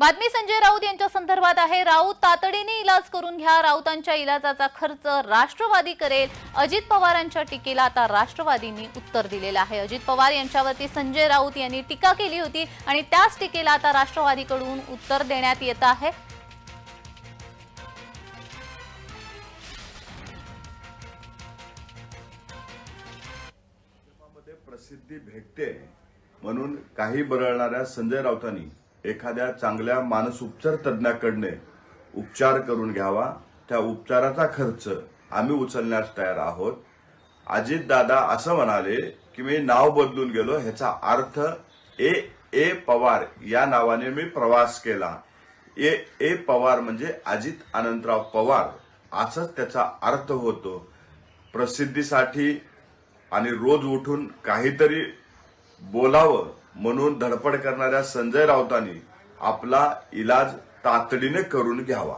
बातमी संजय राऊत यांच्या संदर्भात आहे. राऊत तातडीने इलाज करून घ्या. राऊतांच्या इलाजाचा खर्च राष्ट्रवादी करेल. अजित पवारांच्या टीकेला आता राष्ट्रवादींनी उत्तर दिलेलं आहे. अजित पवार यांच्यावरती संजय राऊत यांनी टीका केली होती आणि त्याच टीकेला आता राष्ट्रवादीकडून उत्तर देण्यात येत आहे. प्रसिद्धी भेटते म्हणून काही बरळणाऱ्या संजय राऊतांनी एखाद्या चांगल्या मानसोपचार तज्ज्ञाकडने उपचार करून घ्यावा. त्या उपचाराचा खर्च आम्ही उचलण्यास तयार आहोत. अजित दादा असं म्हणाले की मी नाव बदलून गेलो. ह्याचा अर्थ ए ए पवार या नावाने मी प्रवास केला. ए ए पवार म्हणजे अजित अनंतराव पवार. असाच त्याचा अर्थ होतो. प्रसिद्धीसाठी आणि रोज उठून काहीतरी बोलावं म्हणून धडपड करणाऱ्या संजय राऊतांनी आपला इलाज तातडीने करून घ्यावा.